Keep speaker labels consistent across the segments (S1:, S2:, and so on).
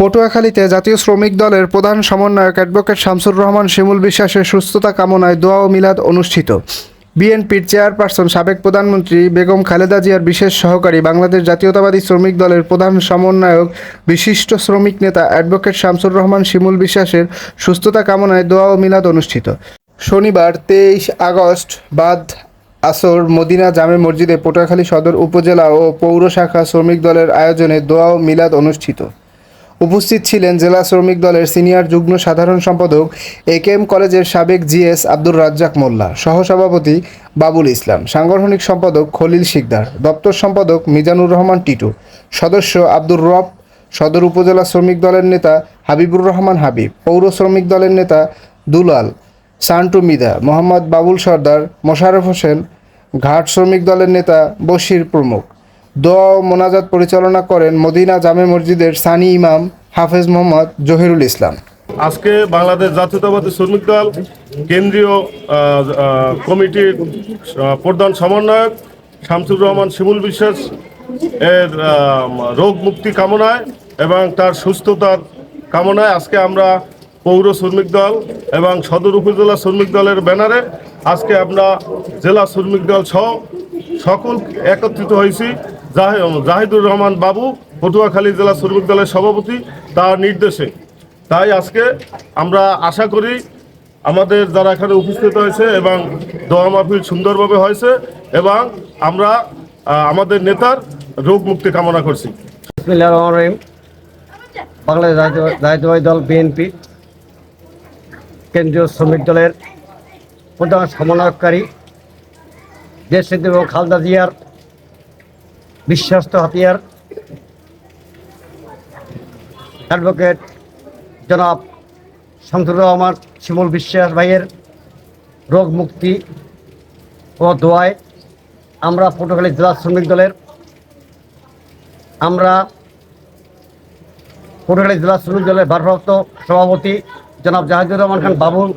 S1: পটুয়াখালীতে জাতীয় শ্রমিক দলের প্রধান সমন্বয়ক অ্যাডভোকেট শামসুর রহমান শিমুল বিশ্বাসের সুস্থতা কামনায় দোয়া ও মিলাদ অনুষ্ঠিত। বিএনপির চেয়ারপারসন, সাবেক প্রধানমন্ত্রী বেগম খালেদা জিয়ার বিশেষ সহকারী বাংলাদেশ জাতীয়তাবাদী শ্রমিক দলের প্রধান সমন্বয়ক, বিশিষ্ট শ্রমিক নেতা অ্যাডভোকেট শামসুর রহমান শিমুল বিশ্বাসের সুস্থতা কামনায় দোয়া ও মিলাদ অনুষ্ঠিত। শনিবার তেইশ আগস্ট বাদ আসর মদিনা জামে মসজিদে পটুয়াখালী সদর উপজেলা ও পৌর শাখা শ্রমিক দলের আয়োজনে দোয়া ও মিলাদ অনুষ্ঠিত। উপস্থিত ছিলেন জেলা শ্রমিক দলের সিনিয়র যুগ্ম সাধারণ সম্পাদক এ কে এম কলেজের সাবেক জিএস আব্দুর রাজ্জাক মোল্লা, সহসভাপতি বাবুল ইসলাম, সাংগঠনিক সম্পাদক খলিল শিকদার, দপ্তর সম্পাদক মিজানুর রহমান টিটু, সদস্য আব্দুর রব, সদর উপজেলা শ্রমিক দলের নেতা হাবিবুর রহমান হাবিব, পৌর শ্রমিক দলের নেতা দুলাল, সান্টু মিদা, মোহাম্মদ বাবুল সর্দার, মোশাররফ হোসেন, ঘাট শ্রমিক দলের নেতা বশির প্রমুখ। দোয়া ও মোনাজাত পরিচালনা করেন মদিনা জামে মসজিদের সানি ইমাম হাফেজ মোহাম্মদ জহিরুল ইসলাম।
S2: আজকে বাংলাদেশ জাতীয়তাবাদী শ্রমিক দল, কেন্দ্রীয় কমিটির প্রধান সমন্বয়ক শামসুর রহমান শিমুল বিশ্বাস এর রোগ মুক্তি কামনায় এবং তার সুস্থতার কামনায় আজকে আমরা পৌর শ্রমিক দল এবং সদর উপজেলা শ্রমিক দলের ব্যানারে আজকে আমরা জেলা শ্রমিক দল সহ সকল একত্রিত হয়েছি। জাহিদুর রহমান বাবু পটুয়াখালী জেলা শ্রমিক দলের সভাপতি তার নির্দেশে। তাই আজকে আমরা আশা করি আমাদের যারা এখানে উপস্থিত হয়েছে এবং দোয়া মাহফিল সুন্দরভাবে হয়েছে এবং আমরা আমাদের নেতার রোগ মুক্তি কামনা করছি।
S3: বাংলাদেশ দল বিএনপি কেন্দ্রীয় শ্রমিক দলের প্রধান সমন্বয়কারী দেশ এবং খালদা জিয়ার বিশ্বস্ত হাতিয়ার অ্যাডভোকেট জনাব শামসুর রহমান শিমুল বিশ্বাস ভাইয়ের রোগ মুক্তি ও দোয়ায় আমরা পটুয়াখালী জেলা শ্রমিক দলের, আমরা পটুয়াখালী জেলা শ্রমিক দলের ভারপ্রাপ্ত সভাপতি জনাব জাহাজুর রহমান খান বাবুর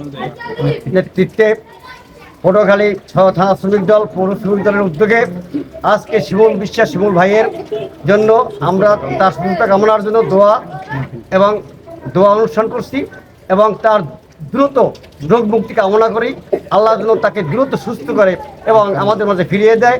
S3: নেতৃত্বে পটুয়াখালী ছ থানা শ্রমিক দল, পৌর শ্রমিক দলের উদ্যোগে আজকে শিমুল বিশ্বাস, শিমুল ভাইয়ের জন্য আমরা তার সুস্থতা কামনার জন্য দোয়া এবং দোয়া অনুষ্ঠান করছি এবং তার দ্রুত রোগ মুক্তি কামনা করি। আল্লাহ যেন তাকে দ্রুত সুস্থ করে এবং আমাদের মাঝে ফিরিয়ে দেয়।